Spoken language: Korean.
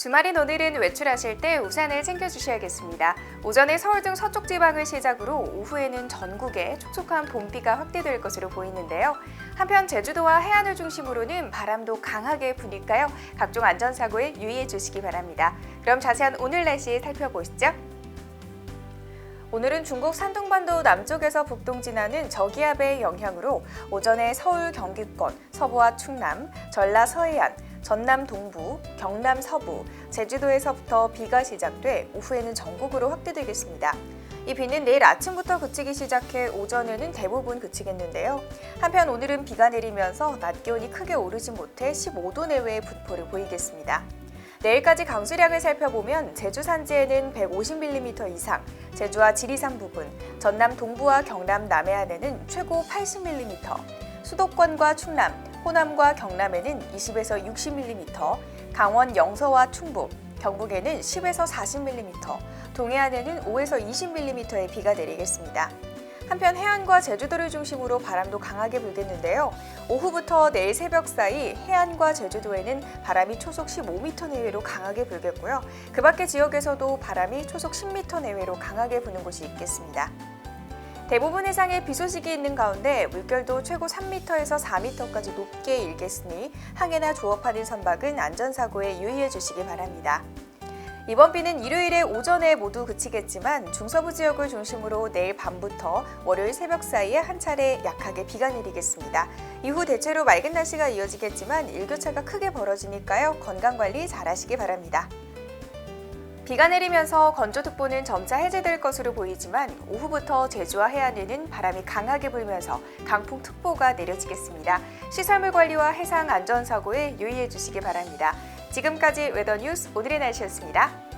주말인 오늘은 외출하실 때 우산을 챙겨주셔야겠습니다. 오전에 서울 등 서쪽 지방을 시작으로 오후에는 전국에 촉촉한 봄비가 확대될 것으로 보이는데요. 한편 제주도와 해안을 중심으로는 바람도 강하게 부니까요. 각종 안전사고에 유의해 주시기 바랍니다. 그럼 자세한 오늘 날씨 살펴보시죠. 오늘은 중국 산둥반도 남쪽에서 북동 지나는 저기압의 영향으로 오전에 서울 경기권, 서부와 충남, 전라 서해안, 전남 동부, 경남 서부, 제주도에서부터 비가 시작돼 오후에는 전국으로 확대되겠습니다. 이 비는 내일 아침부터 그치기 시작해 오전에는 대부분 그치겠는데요. 한편 오늘은 비가 내리면서 낮 기온이 크게 오르지 못해 15도 내외의 분포를 보이겠습니다. 내일까지 강수량을 살펴보면 제주 산지에는 150mm 이상, 제주와 지리산 부분, 전남 동부와 경남 남해안에는 최고 80mm, 수도권과 충남, 호남과 경남에는 20에서 60mm, 강원 영서와 충북, 경북에는 10에서 40mm, 동해안에는 5에서 20mm의 비가 내리겠습니다. 한편 해안과 제주도를 중심으로 바람도 강하게 불겠는데요. 오후부터 내일 새벽 사이 해안과 제주도에는 바람이 초속 15m 내외로 강하게 불겠고요. 그 밖의 지역에서도 바람이 초속 10m 내외로 강하게 부는 곳이 있겠습니다. 대부분 해상에 비 소식이 있는 가운데 물결도 최고 3m에서 4m까지 높게 일겠으니 항해나 조업하는 선박은 안전사고에 유의해 주시기 바랍니다. 이번 비는 일요일에 오전에 모두 그치겠지만 중서부 지역을 중심으로 내일 밤부터 월요일 새벽 사이에 한 차례 약하게 비가 내리겠습니다. 이후 대체로 맑은 날씨가 이어지겠지만 일교차가 크게 벌어지니까요. 건강 관리 잘 하시기 바랍니다. 비가 내리면서 건조특보는 점차 해제될 것으로 보이지만 오후부터 제주와 해안에는 바람이 강하게 불면서 강풍특보가 내려지겠습니다. 시설물 관리와 해상 안전사고에 유의해 주시기 바랍니다. 지금까지 웨더 뉴스 오늘의 날씨였습니다.